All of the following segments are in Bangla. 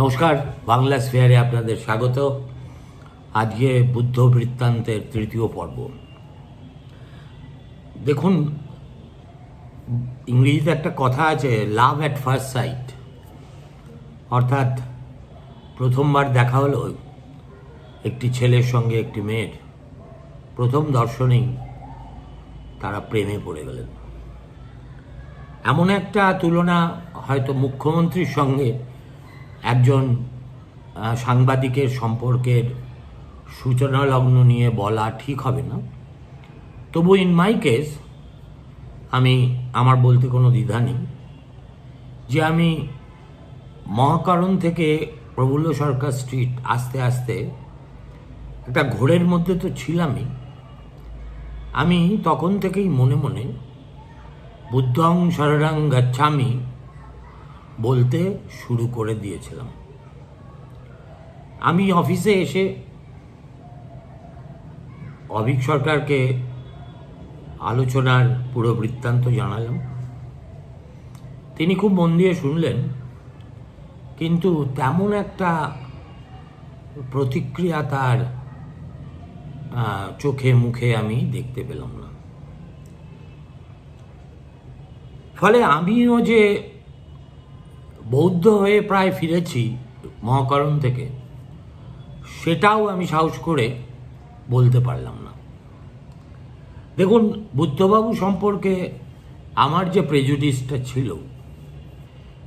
নমস্কার, বাংলা স্ফেয়ারে আপনাদের স্বাগত। আজকে বুদ্ধ বৃত্তান্তের তৃতীয় পর্ব। দেখুন, ইংরেজিতে একটা কথা আছে লাভ অ্যাট ফার্স্ট সাইট অর্থাৎ, প্রথমবার দেখা হলো একটি ছেলের সঙ্গে একটি মেয়ের। প্রথম দর্শনেই তারা প্রেমে পড়ে গেলেন। এমন একটা তুলনা হয়তো মুখ্যমন্ত্রীর সঙ্গে একজন সাংবাদিকের সম্পর্কের সূচনা লগ্ন নিয়ে বলা ঠিক হবে না। তবু ইন মাই কেস আমি, আমার বলতে কোনো দ্বিধা নেই যে আমি মহাকরণ থেকে প্রফুল্ল সরকার স্ট্রিট আস্তে আস্তে একটা ঘোরের মধ্যে তো ছিলামই। আমি তখন থেকেই মনে মনে বুদ্ধং শরণং গচ্ছামি বলতে শুরু করে দিয়েছিলাম। আমি অফিসে এসে অভিক সরকারকে আলোচনার পুরো বৃত্তান্ত জানালাম। তিনি খুব মন দিয়ে শুনলেন, কিন্তু তেমন একটা প্রতিক্রিয়া তার চোখে মুখে আমি দেখতে পেলাম না। ফলে আমিও যে বৌদ্ধ হয়ে প্রায় ফিরেছি মহাকরণ থেকে। সেটাও আমি সাহস করে বলতে পারলাম না। দেখুন, বুদ্ধবাবু সম্পর্কে আমার যে প্রেজুডিসটা ছিল,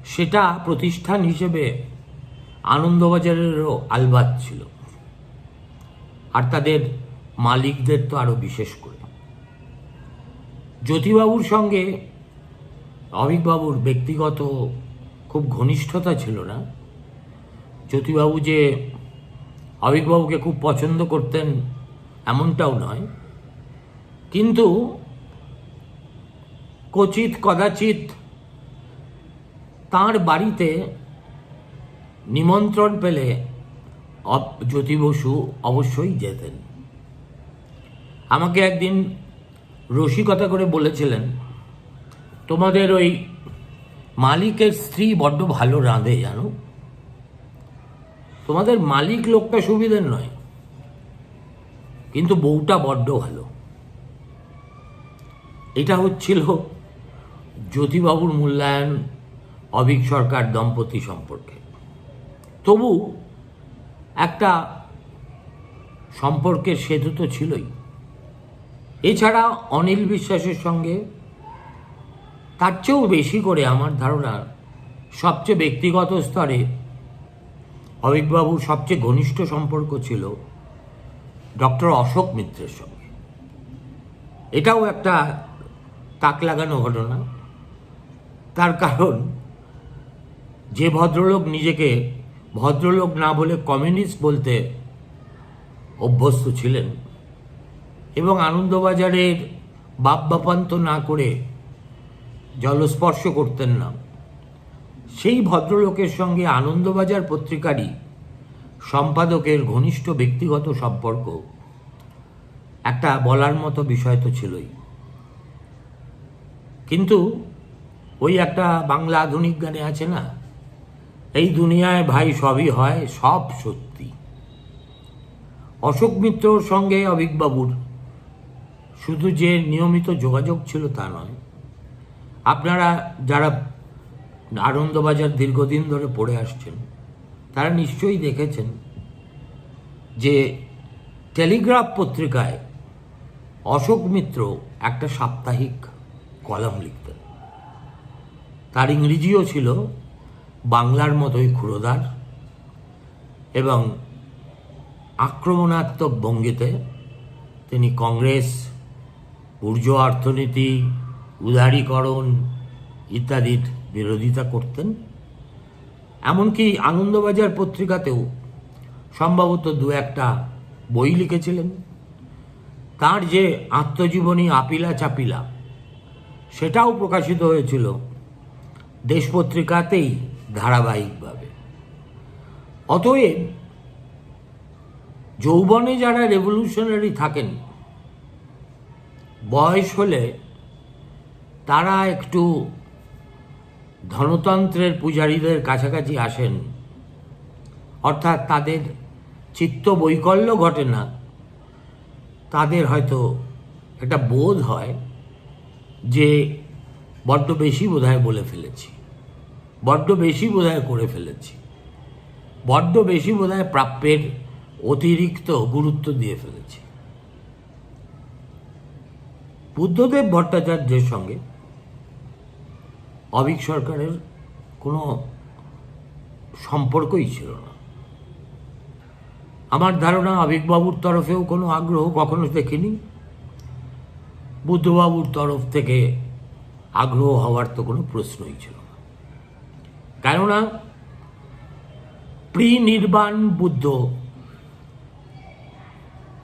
সেটা প্রতিষ্ঠান হিসেবে আনন্দবাজারেরও আলবাত ছিল। আর তাদের মালিকদের তো আরও বিশেষ করে। জ্যোতিবাবুর সঙ্গে অভিকবাবুর ব্যক্তিগত খুব ঘনিষ্ঠতা ছিল না। জ্যোতিবাবু যে অভিকবাবুকে খুব পছন্দ করতেন এমনটাও নয়। কিন্তু কচিত কদাচিৎ তার বাড়িতে নিমন্ত্রণ পেলে জ্যোতি বসু অবশ্যই যেতেন। আমাকে একদিন রসিকতা করে বলেছিলেন, তোমাদের ওই মালিকের স্ত্রী বড্ড ভালো রাঁধে, জানো? তোমাদের মালিক লোকটা সুবিধের নয়, কিন্তু বউটা বড্ড ভালো। এটা হচ্ছিল জ্যোতিবাবুর মূল্যায়ন, অভিক সরকার দম্পতি সম্পর্কে। তবু একটা সম্পর্কের সেতু তো ছিলই। এছাড়া অনিল বিশ্বাসের সঙ্গে তার চেয়েও বেশি করে আমার ধারণা সবচেয়ে ব্যক্তিগত স্তরে অভিকবাবুর সবচেয়ে ঘনিষ্ঠ সম্পর্ক ছিল ডক্টর অশোক মিত্রের সঙ্গে। এটাও একটা তাক লাগানো ঘটনা। তার কারণ, যে ভদ্রলোক নিজেকে ভদ্রলোক না বলে কমিউনিস্ট বলতে অভ্যস্ত ছিলেন এবং আনন্দবাজারের বাপ বাপান্ত না করে জলস্পর্শ করতেন না। সেই ভদ্রলোকের সঙ্গে আনন্দবাজার পত্রিকারই সম্পাদকের ঘনিষ্ঠ ব্যক্তিগত সম্পর্ক। একটা বলার মতো বিষয় তো ছিলই। কিন্তু ওই একটা বাংলা আধুনিক গানে আছে না? এই দুনিয়ায় ভাই সবই হয়, সব সত্যি। অশোক মিত্রর সঙ্গে অভিকবাবুর শুধু যে নিয়মিত যোগাযোগ ছিল তা নয় আপনারা যারা আনন্দবাজার দীর্ঘদিন ধরে পড়ে আসছেন, তারা নিশ্চয়ই দেখেছেন যে টেলিগ্রাফ পত্রিকায় অশোক মিত্র একটা সাপ্তাহিক কলাম লিখতেন। তার ইংরেজিও ছিল বাংলার মতোই ক্ষুরোদার এবং আক্রমণাত্মক ভঙ্গিতে তিনি কংগ্রেস ঊর্জ অর্থনীতি উদারীকরণ ইত্যাদির বিরোধিতা করতেন। এমনকি আনন্দবাজার পত্রিকাতেও সম্ভবত দু একটা বই লিখেছিলেন। তার যে আত্মজীবনী আপিলা চাপিলা, সেটাও প্রকাশিত হয়েছিল দেশ পত্রিকাতেই ধারাবাহিকভাবে। অতএব যৌবনে যারা রেভলিউশনারি থাকেন, বয়স হলে তারা একটু ধনতন্ত্রের পূজারীদের কাছাকাছি আসেন। অর্থাৎ তাদের চিত্ত বৈকল্য ঘটে না। তাদের হয়তো একটা বোধ হয় যে বড্ড বেশি বোধহয় বলে ফেলেছি। বড্ড বেশি বোধহয় করে ফেলেছি। বড্ড বেশি বোধহয় প্রাপ্যের অতিরিক্ত গুরুত্ব দিয়ে ফেলেছি। বুদ্ধদেব ভট্টাচার্যের সঙ্গে অভিক সরকারের কোনো সম্পর্কই ছিল না। আমার ধারণা অভিকবাবুর তরফেও কোনো আগ্রহ কখনো দেখিনি। বুদ্ধবাবুর তরফ থেকে আগ্রহ হওয়ার তো কোনো প্রশ্নই ছিল না। কেননা pre Nirvana Buddha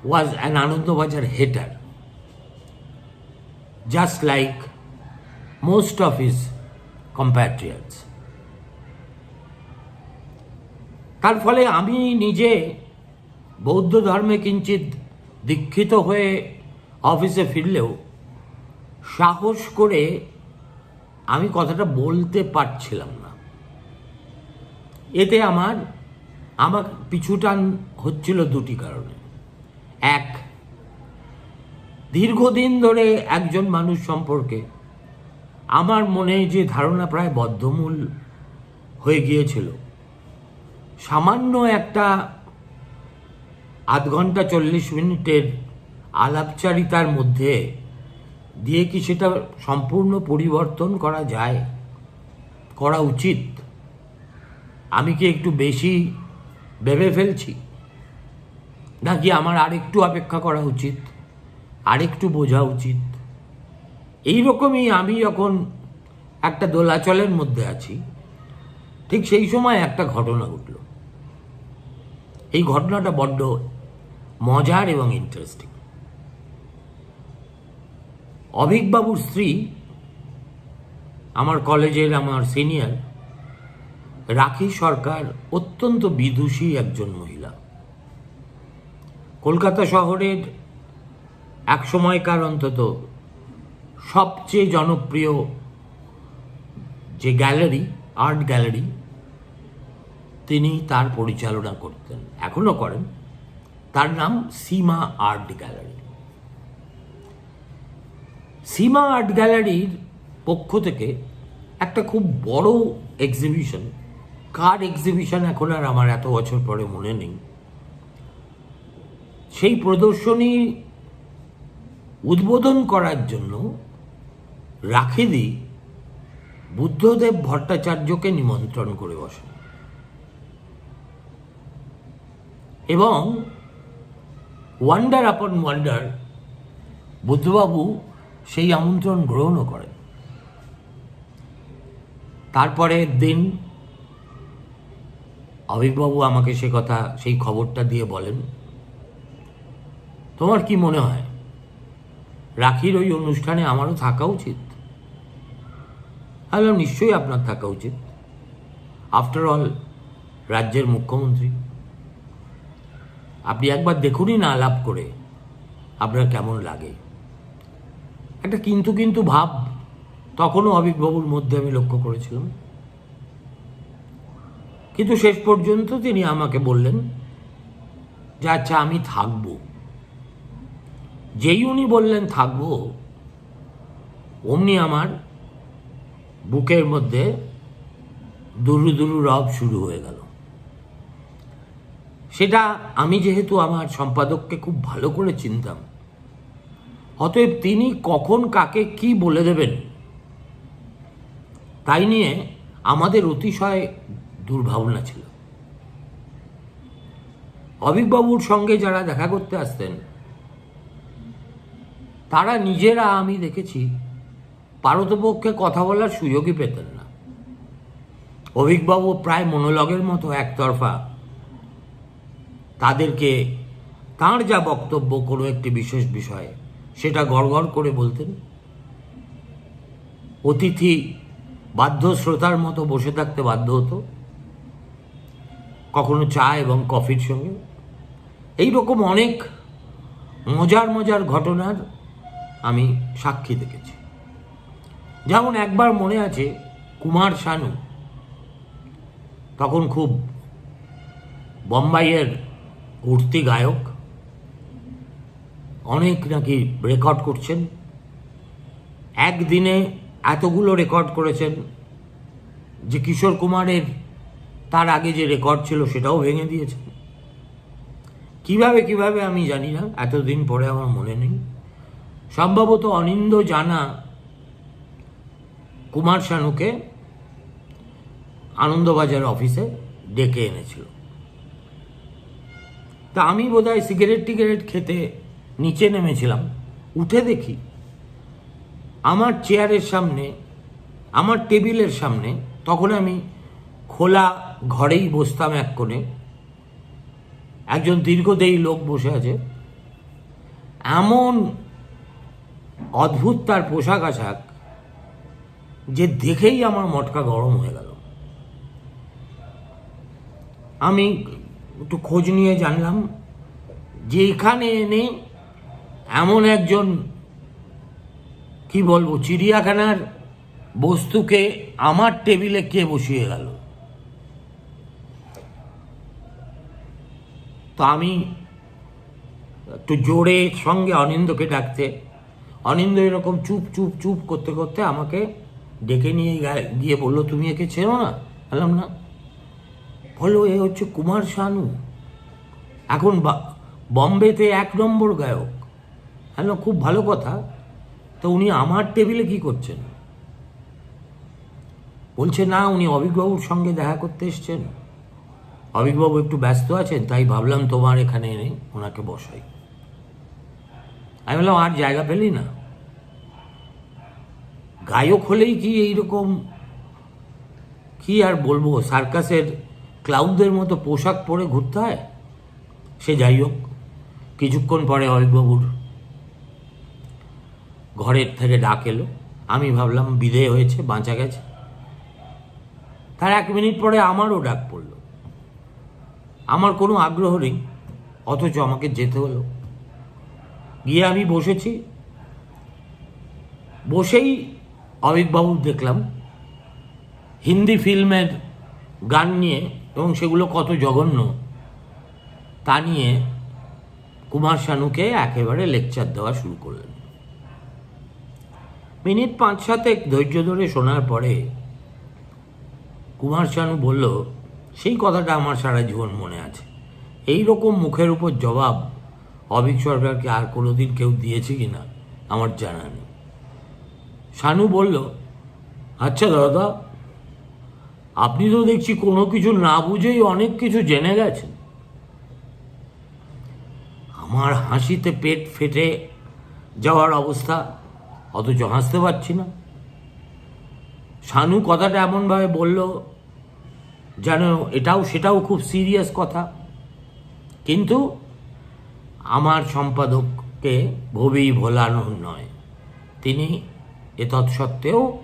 was an Anandabazar hater just like most of his compatriots. তার ফলে আমি নিজে বৌদ্ধ ধর্মে কিঞ্চিত দীক্ষিত হয়ে অফিসে ফিরলেও সাহস করে আমি কথাটা বলতে পারছিলাম না এতে আমার আমার পিছুটান হচ্ছিল দুটি কারণে এক, দীর্ঘদিন ধরে একজন মানুষ সম্পর্কে আমার মনে যে ধারণা প্রায় বদ্ধমূল হয়ে গিয়েছিল। সামান্য একটা আধ ঘণ্টা চল্লিশ মিনিটের আলাপচারিতার মধ্যে দিয়ে কি সেটা সম্পূর্ণ পরিবর্তন করা যায়, করা উচিত? আমি কি একটু বেশি ভেবে ফেলছি? নাকি আমার আরেকটু অপেক্ষা করা উচিত, আরেকটু বোঝা উচিত? এই রকমই আমি যখন একটা দোলাচলের মধ্যে আছি, ঠিক সেই সময় একটা ঘটনা ঘটল। এই ঘটনাটা বড্ড মজার এবং ইন্টারেস্টিং অভিকবাবুর স্ত্রী, আমার কলেজের আমার সিনিয়র রাখি সরকার অত্যন্ত বিদুষী একজন মহিলা। কলকাতা শহরের এক সময়কার অন্তত সবচেয়ে জনপ্রিয় যে গ্যালারি, আর্ট গ্যালারি, তিনি তার পরিচালনা করতেন এখনও করেন। তার নাম Seema art gallery. Seema art গ্যালারির পক্ষ থেকে একটা খুব বড় এক্সিবিশন কার এক্সিবিশন এখন আর আমার এত বছর পরে মনে নেই, সেই প্রদর্শনী উদ্বোধন করার জন্য রাখেদি বুদ্ধদেব ভট্টাচার্যকে নিমন্ত্রণ করে বসেন। এবং ওয়ান্ডার আপন ওয়ান্ডার বুদ্ধবাবু সেই আমন্ত্রণ গ্রহণও করেন। তারপরে দিন অভিকবাবু আমাকে সে কথা, সেই খবরটা দিয়ে বলেন, তোমার কি মনে হয় রাখির ওই অনুষ্ঠানে আমারও থাকা উচিত? আমি নিশ্চয়ই আপনার থাকা উচিত। আফটার অল রাজ্যের মুখ্যমন্ত্রী। আপনি একবার দেখুনই না আলাপ করে আপনার কেমন লাগে। একটা কিন্তু কিন্তু ভাব তখনও অভিকবাবুর মধ্যে আমি লক্ষ্য করেছিলাম। কিন্তু শেষ পর্যন্ত তিনি আমাকে বললেন যে আচ্ছা আমি থাকব। যেই উনি বললেন থাকব, অমনি আমার বুকের মধ্যে দুরু দুরু রব শুরু হয়ে গেল। সেটা আমি যেহেতু আমার সম্পাদককে খুব ভালো করে চিনতাম, অতএব তিনি কখন কাকে কি বলে দেবেন, তাই নিয়ে আমাদের অতিশয় দুর্ভাবনা ছিল। অভিকবাবুর সঙ্গে যারা দেখা করতে আসতেন, তারা নিজেরা আমি দেখেছি পারতপক্ষে কথা বলার সুযোগই পেতেন না। অভিকবাবু প্রায় মনোলগের মতো একতরফা তাদেরকে তার যা বক্তব্য কোনো একটি বিশেষ বিষয়ে সেটা গড়গড় করে বলতেন। অতিথি বাধ্য শ্রোতার মতো বসে থাকতে বাধ্য হতো। কখনো চা এবং কফির সঙ্গে। এই রকম অনেক মজার মজার ঘটনার আমি সাক্ষী দেখেছি। যেমন একবার মনে আছে কুমার শানু, তখন খুব বোম্বাইয়ের উঠতি গায়ক, অনেক নাকি রেকর্ড করছেন। একদিনে এতগুলো রেকর্ড করেছেন যে কিশোর কুমারের তার আগে যে রেকর্ড ছিল সেটাও ভেঙে দিয়েছেন। কীভাবে কীভাবে আমি জানি না, এতদিন পরে আমার মনে নেই। সম্ভবত অনিন্দ জানা কুমার শানুকে আনন্দবাজার অফিসে ডেকে এনেছিল। তা আমি বোধহয় সিগারেট টিগারেট খেতে নিচে নেমেছিলাম। উঠে দেখি আমার চেয়ারের সামনে, আমার টেবিলের সামনে, তখন আমি খোলা ঘরেই বসতাম এক কোণে। একজন দীর্ঘদেহী লোক বসে আছে। এমন অদ্ভুত তার পোশাক আশাক যে দেখেই আমার মটকা গরম হয়ে গেল। আমি একটু খোঁজ নিয়ে জানলাম যে এখানে এনে এমন একজন, কি বলব, চিড়িয়াখানার বস্তুকে আমার টেবিলে কে বসিয়ে গেল? তো আমি একটু জোরে সঙ্গে অনিন্দকে ডাকতে, অনিন্দ এরকম চুপ চুপ চুপ করতে করতে আমাকে ডেকে নিয়ে গিয়ে বলল, তুমি একে চেনো না? বললাম, না। বলল, এ হচ্ছে কুমার শানু। এখন বম্বেতে এক নম্বর গায়ক। হ্যাঁ খুব ভালো কথা। তো উনি আমার টেবিলে কি করছেন? বলছে, না, উনি অভিকবাবুর সঙ্গে দেখা করতে এসছেন। অভিকবাবু একটু ব্যস্ত আছেন, তাই ভাবলাম তোমার এখানে এনে ওনাকে বসাই। আমি বললাম, আর জায়গা পেলি না? গায়ক হলেই কি এইরকম? কি আর বলব? সার্কাসের ক্লাউডদের মতো পোশাক পরে ঘুরতে হয়? সে যাই হোক, কিছুক্ষণ পরে অভিকবাবুর ঘরের থেকে ডাক এলো। আমি ভাবলাম, বিদেয় হয়েছে, বাঁচা গেছে। তার এক মিনিট পরে আমারও ডাক পড়ল। আমার কোনো আগ্রহ নেই, অথচ আমাকে যেতে হলো। গিয়ে আমি বসেছি। বসেই অভিকবাবু দেখলাম, হিন্দি ফিল্মের গান নিয়ে এবং সেগুলো কত জঘন্য, তা নিয়ে কুমার শানুকে একেবারে লেকচার দেওয়া শুরু করলেন। মিনিট পাঁচ সাতেক ধৈর্য ধরে শোনার পরে কুমার শানু বলল, সেই কথাটা আমার সারা জীবন মনে আছে। এই রকম মুখের উপর জবাব অভিক সরকারকে আর কোনোদিন কেউ দিয়েছে কি না আমার জানা নেই। শানু বলল আচ্ছা দাদা, আপনি তো দেখছি কোনো কিছু না বুঝেই অনেক কিছু জেনে গেছেন। আমার হাসিতে পেট ফেটে যাওয়ার অবস্থা, অথচ হাসতে পারছি না। শানু কথাটা এমনভাবে বলল, যেন এটাও সেটাও খুব সিরিয়াস কথা। কিন্তু আমার সম্পাদককে ভবেই ভোলানো নয়। তিনি এ তৎসত্ত্বেও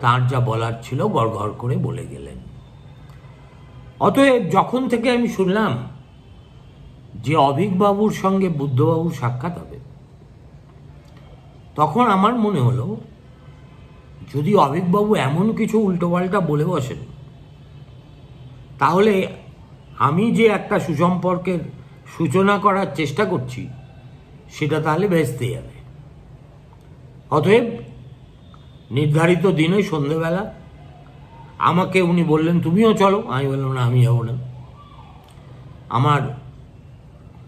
তার যা বলার ছিল গড় করে বলে গেলেন। অতএব যখন থেকে আমি শুনলাম যে অভিকবাবুর সঙ্গে বুদ্ধবাবুর সাক্ষাৎ হবে, তখন আমার মনে হলো, যদি অভিকবাবু এমন কিছু উল্টোপাল্টা বলে বসেন, তাহলে আমি যে একটা সুসম্পর্কের সূচনা করার চেষ্টা করছি, সেটা তাহলে ভেস্তে যাবে। অতএব নির্ধারিত দিনে সন্ধেবেলা। আমাকে উনি বললেন, তুমিও চলো। আমি বললাম, না, আমি যাব না। আমার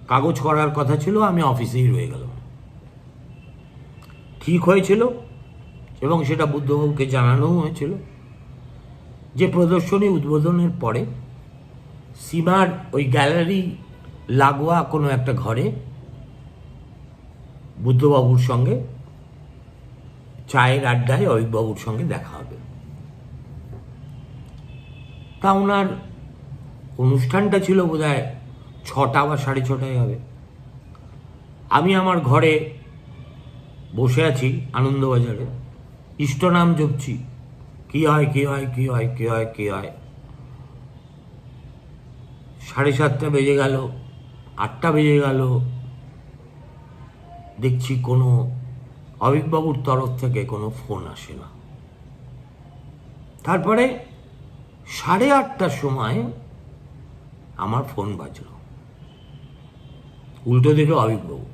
কাগজ করার কথা ছিল, আমি অফিসেই রয়ে গেলাম। ঠিক হয়েছিল, এবং সেটা বুদ্ধবাবুকে জানানোও হয়েছিল যে প্রদর্শনী উদ্বোধনের পরে সীমার ওই গ্যালারি লাগোয়া কোনো একটা ঘরে বুদ্ধবাবুর সঙ্গে চায়ের আড্ডায় অভিকবাবুর সঙ্গে দেখা হবে। তা ওনার অনুষ্ঠানটা ছিল বোধ হয় ছটা বা সাড়ে ছটায় হবে। আমি আমার ঘরে বসে আছি আনন্দবাজারে। ইষ্টনাম জপছি, কি হয় কি হয় কি হয় কি হয় কি হয়। সাড়ে সাতটা বেজে গেল, আটটা বেজে গেল, দেখছি কোনো অভিকবাবুর তরফ থেকে কোনো ফোন আসে না। তারপরে সাড়ে আটটার সময় আমার ফোন বাজলো। উল্টো দিকে অভিজ্ঞবাবু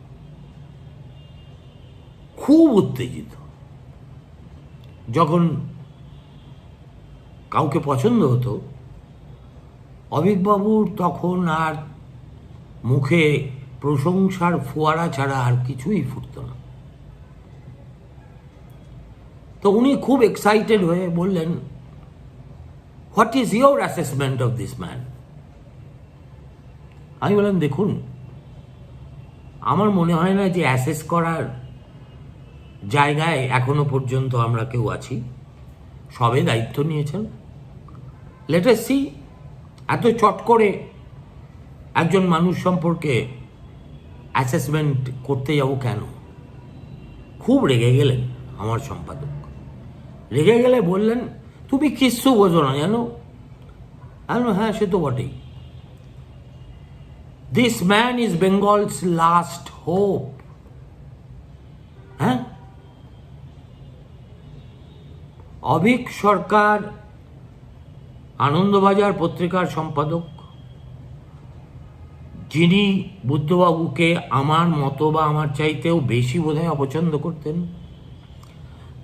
খুব উত্তেজিত। যখন কাউকে পছন্দ হতো অভিকবাবুর তখন আর মুখে প্রশংসার ফোয়ারা ছাড়া আর কিছুই ফুটত না। তো উনি খুব এক্সাইটেড হয়ে বললেন what is your assessment of this man আমি বললাম, দেখুন, আমার মনে হয় না যে অ্যাসেস করার জায়গায় এখনও পর্যন্ত আমরা কেউ আছি। সবে দায়িত্ব নিয়েছেন। লেটেস্ট সি এত চট করে একজন মানুষ সম্পর্কে অ্যাসেসমেন্ট করতে যাব কেন? খুব রেগে গেলেন আমার সম্পাদক। রেগে গেলে বললেন, তুমি কিচ্ছু বোঝো না, জানো? আমি হ্যাঁ সে তো বটেই। This man is Bengal's last hope হ্যাঁ? অভিক সরকার, আনন্দবাজার পত্রিকার সম্পাদক, যিনি বুদ্ধবাবুকে আমার মতো বা আমার চাইতেও বেশি বোধহয় অপছন্দ করতেন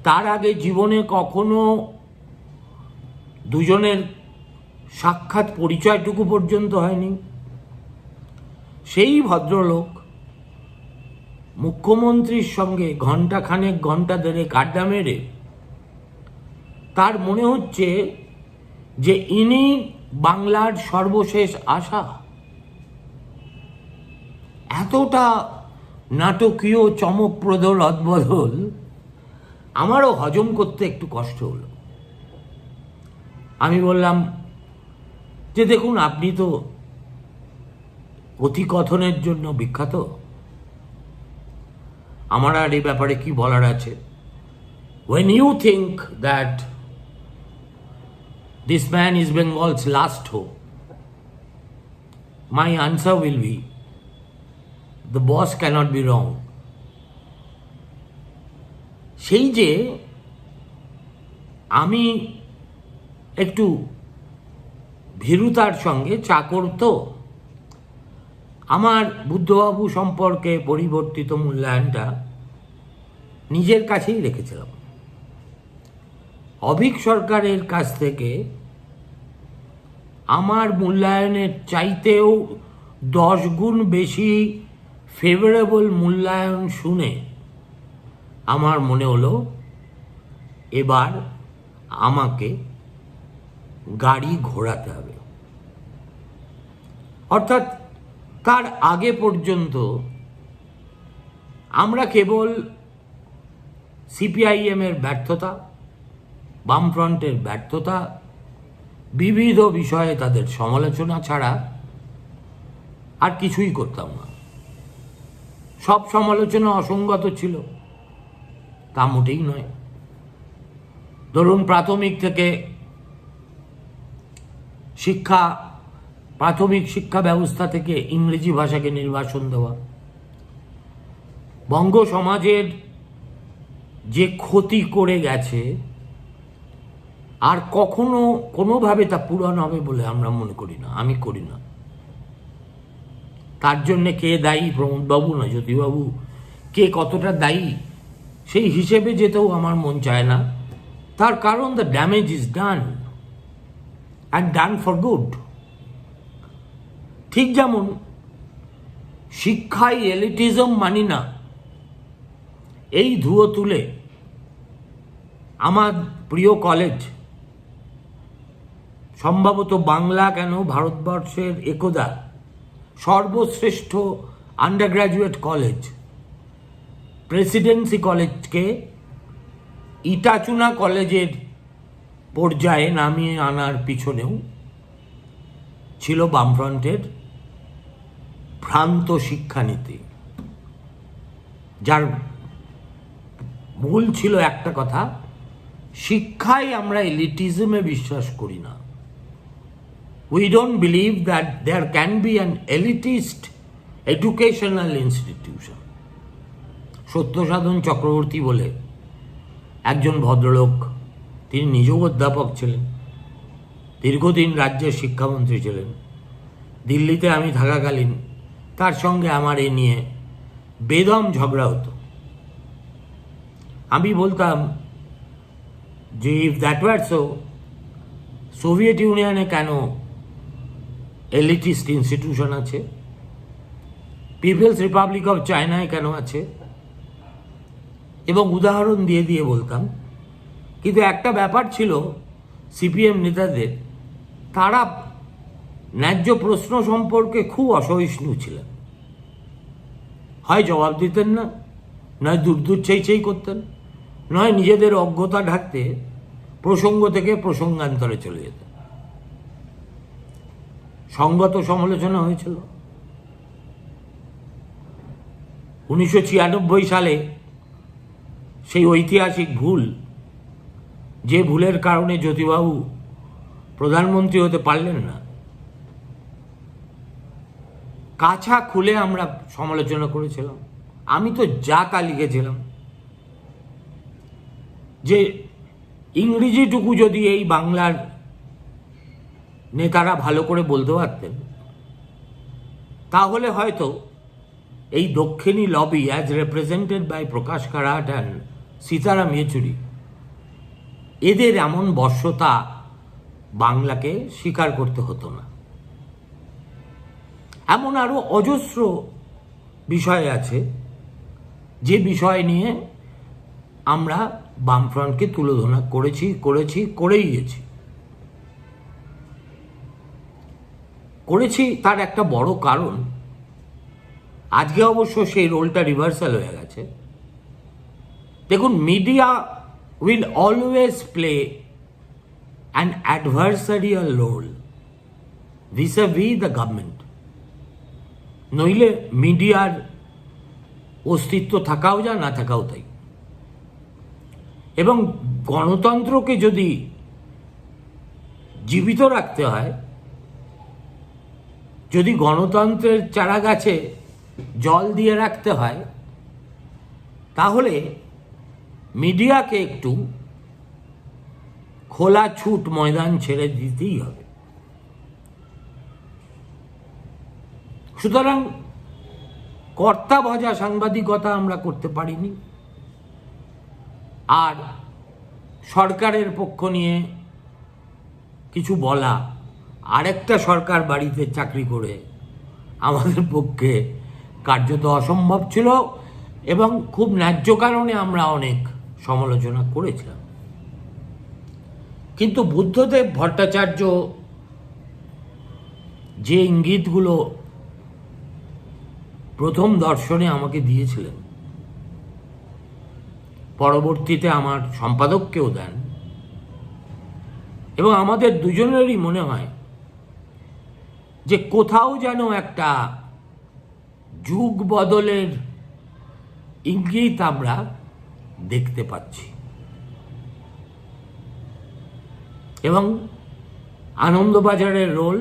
তার আগে জীবনে কখনো দুজনের সাক্ষাৎ পরিচয়টুকু পর্যন্ত হয়নি। সেই ভদ্রলোক মুখ্যমন্ত্রীর সঙ্গে ঘণ্টা খানেক ঘণ্টা দেড়েক আড্ডা মেরে তার মনে হচ্ছে যে ইনি বাংলার সর্বশেষ আশা। এতটা নাটকীয়, চমকপ্রদ রদবদল আমারও হজম করতে একটু কষ্ট হলো। আমি বললাম, যে দেখুন, আপনি তো কথিকথনের জন্য বিখ্যাত। আমার আর এই ব্যাপারে কি বলার আছে? When you think that this man is Bengal's last hope my answer will be the boss can't be wrong সেই যে আমি একটু ভীরুতার সঙ্গে চাকর তো আমার বুদ্ধবাবু সম্পর্কে পরিবর্তিত মূল্যায়নটা নিজের কাছেই রেখেছিলাম। অভিক সরকারের কাছ থেকে আমার মূল্যায়নের চাইতেও দশ গুণ বেশি ফেভারেবল মূল্যায়ন শুনে আমার মনে হলো এবার আমাকে গাড়ি ঘোরাতে হবে। অর্থাৎ তার আগে পর্যন্ত আমরা কেবল সিপিআইএমের ব্যর্থতা, বামফ্রন্টের ব্যর্থতা, বিবিধ বিষয়ে তাদের সমালোচনা ছাড়া আর কিছুই করতাম না। সব সমালোচনা অসঙ্গত ছিল। তা মোটেই নয়। ধরুন প্রাথমিক থেকে শিক্ষা, প্রাথমিক শিক্ষা ব্যবস্থা থেকে ইংরেজি ভাষাকে নির্বাসন দেওয়া। বঙ্গ সমাজের যে ক্ষতি করে গেছে, আর কখনো কোনোভাবে তা পূরণ হবে বলে আমরা মনে করি না, আমি করি না। তার জন্যে কে দায়ী? প্রমোদবাবু না জ্যোতিবাবু কে কতটা দায়ী? সেই হিসেবে যেতেও আমার মন চায় না। তার কারণ the damage is done and done for good ঠিক যেমন শিক্ষায় এলিটিজম মানি না, এই ধুয়ো তুলে আমার প্রিয় কলেজ সম্ভবত বাংলা কেন ভারতবর্ষের একদা সর্বশ্রেষ্ঠ আন্ডার গ্র্যাজুয়েট কলেজ প্রেসিডেন্সি কলেজকে ইটাচুনা কলেজের পর্যায়ে নামিয়ে আনার পিছনেও ছিল বামফ্রন্টের ভ্রান্ত শিক্ষানীতি। যার মূল ছিল একটা কথা, শিক্ষায় আমরা এলিটিজমে বিশ্বাস করি না। We don't believe that there can be an elitist educational institution Satyasadhan Chakraborty বলে একজন ভদ্রলোক, তিনি নিজেও অধ্যাপক ছিলেন, দীর্ঘদিন রাজ্যের শিক্ষামন্ত্রী ছিলেন। দিল্লিতে আমি থাকাকালীন তার সঙ্গে আমার এ নিয়ে বেদম ঝগড়া হতো। আমি বলতাম যে if that were so Soviet ইউনিয়নে কেন এলিটিস্ট ইনস্টিটিউশন আছে? পিপলস রিপাবলিক অফ চায়নায় কেন আছে? এবং উদাহরণ দিয়ে দিয়ে বলতাম। কিন্তু একটা ব্যাপার ছিল সিপিএম নেতাদের, তারা ন্যায্য প্রশ্ন সম্পর্কে খুব অসহিষ্ণু ছিলেন। হয় জবাব দিতেন না, নয় দূর দূর চেই চেই করতেন, নয় নিজেদের অজ্ঞতা ঢাকতে প্রসঙ্গ থেকে প্রসঙ্গান্তরে চলে যেতেন। সঙ্গত সমালোচনা হয়েছিল। উনিশশো ছিয়ানব্বই সালে সেই ঐতিহাসিক ভুল যে ভুলের কারণে জ্যোতিবাবু প্রধানমন্ত্রী হতে পারলেন না। কাছা খুলে আমরা সমালোচনা করেছিলাম। আমি তো যা তা লিখেছিলাম। যে ইংরেজিটুকু যদি এই বাংলার নেতারা ভালো করে বলতে পারতেন, তাহলে হয়তো এই দক্ষিণী lobby as represented by Prakash Karat and Sitaram Yechury. এদের এমন বর্ষতা বাংলাকে স্বীকার করতে হতো না। এমন আরও অজস্র বিষয় আছে, যে বিষয় নিয়ে আমরা বামফ্রন্টকে তুলোধনা করেছি করেছি, করেই গেছি। করেছি তার একটা বড় কারণ, আজকে অবশ্য সেই রোলটা রিভার্সাল হয়ে গেছে। দেখুন media will always play an adversarial role vis-a-vis the government নইলে মিডিয়ার অস্তিত্ব থাকাও যা না থাকাও তাই। এবং গণতন্ত্রকে যদি জীবিত রাখতে হয়, যদি গণতন্ত্রের চারা গাছে জল দিয়ে রাখতে হয়, তাহলে মিডিয়াকে একটু খোলা ছুট ময়দান ছেড়ে দিতেই হবে। সুতরাং কর্তা ভজা সাংবাদিকতা আমরা করতে পারিনি। আর সরকারের পক্ষ নিয়ে কিছু বলা, আরেকটা সরকার বাড়িতে চাকরি করে আমাদের পক্ষে কার্যত অসম্ভব ছিল এবং খুব ন্যায্য কারণে আমরা অনেক সমালোচনা করেছিলাম। কিন্তু বুদ্ধদেব ভট্টাচার্য যে ইঙ্গিতগুলো প্রথম দর্শনে আমাকে দিয়েছিলেন, পরবর্তীতে আমার সম্পাদককেও দেন, এবং আমাদের দুজনেরই মনে হয় যে কোথাও যেন একটা যুগ বদলের ইঙ্গিত আমরা দেখতে পাচ্ছি। এবং আনন্দবাজারের role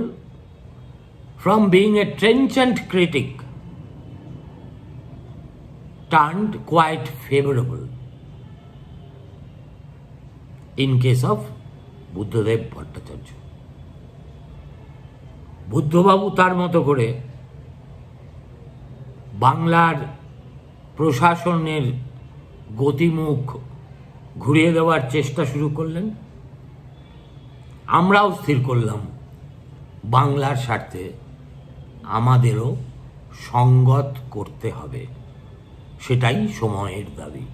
from being a trenchant critic turned quite favorable in case of Buddhadeb Bhattacharya বুদ্ধবাবু তার মতো করে বাংলার প্রশাসনের গতিমুখ ঘুরিয়ে দেওয়ার চেষ্টা শুরু করলেন। আমরাও স্থির করলাম, বাংলার স্বার্থে আমাদেরও সঙ্গত করতে হবে, সেটাই সময়ের দাবি।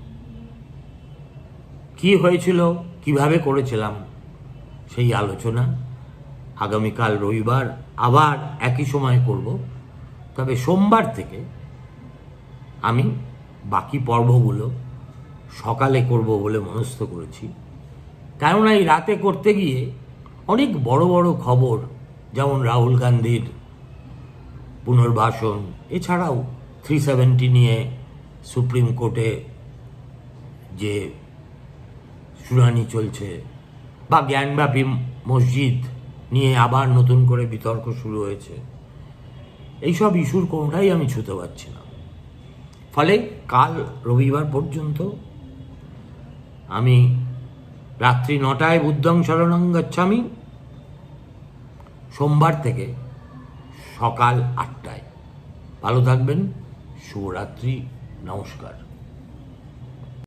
কি হয়েছিল, কীভাবে করেছিলাম, সেই আলোচনা আগামীকাল রবিবার আবার একই সময় করব, তবে সোমবার থেকে আমি বাকি পর্বগুলো সকালে করব বলে মনস্থ করেছি। কেননা এই রাতে করতে গিয়ে অনেক বড় বড় খবর, যেমন রাহুল গান্ধীর পুনর্বাসন, এছাড়াও থ্রি সেভেন্টি নিয়ে সুপ্রিম কোর্টে যে শুনানি চলছে, বা জ্ঞানব্যাপী মসজিদ নিয়ে আবার নতুন করে বিতর্ক শুরু হয়েছে। এইসব ইস্যুর কোনটাই আমি ছুতে পারছি না। ফলে কাল রবিবার পর্যন্ত আমি রাত্রি নটায় বুদ্ধং শরণং গচ্ছামি। সোমবার থেকে সকাল আটটায়। ভালো থাকবেন। শুভরাত্রি। নমস্কার।